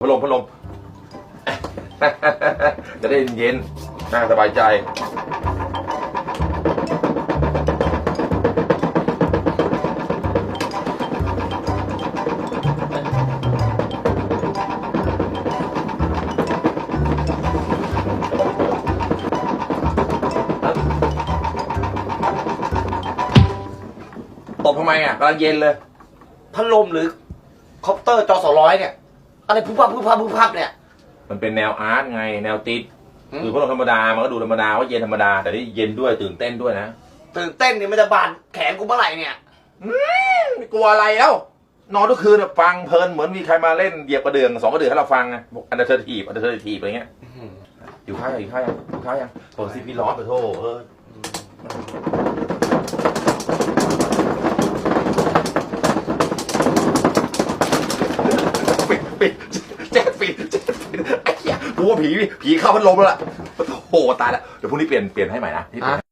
พัดลมพัดลม จะได้เย็นๆน่าสบายใจ ตบทำไมอะกำลังเย็นเลย พัดลมหรือคอปเตอร์จอสองร้อยเนี่ย อะไรพุบพับพุบพับพุบพับเนี่ย มันเป็นแนวอาร์ตไง แนวติดอืม คือพัดลมธรรมดามันก็ดูธรรมดาว่าเย็นธรรมดา แต่นี่เย็นด้วยตื่นเต้นด้วยนะตื่นเต้นนี่มันจะบาดแขนกูเมื่อไหร่เนี่ย ไม่กลัวอะไรแล้วนอนทุกคืนอะฟังเพลินเหมือนมีใครมาเล่นเหยียบกระเดื่องสองกระเดื่องให้เราฟังไงบอกอันเดอร์เทอร์ทีฟอันเดอร์เทอร์ทีฟอะไรเงี้ยอยู่ข้าวยังอยู่ข้าวยังอยู่ข้าวยังเปิดซิพี่ร้อนไปโทษเออ ปิดแจ๊ดปิดแจ๊ดปิดไอ้เหี้ยกูว่าผีผีเข้าพัดลมแล้วล่ะโอ้โหตายแล้วเดี๋ยวพรุ่งนี้เปลี่ยนเปลี่ยนให้ใหม่นะที่เปลี่ยน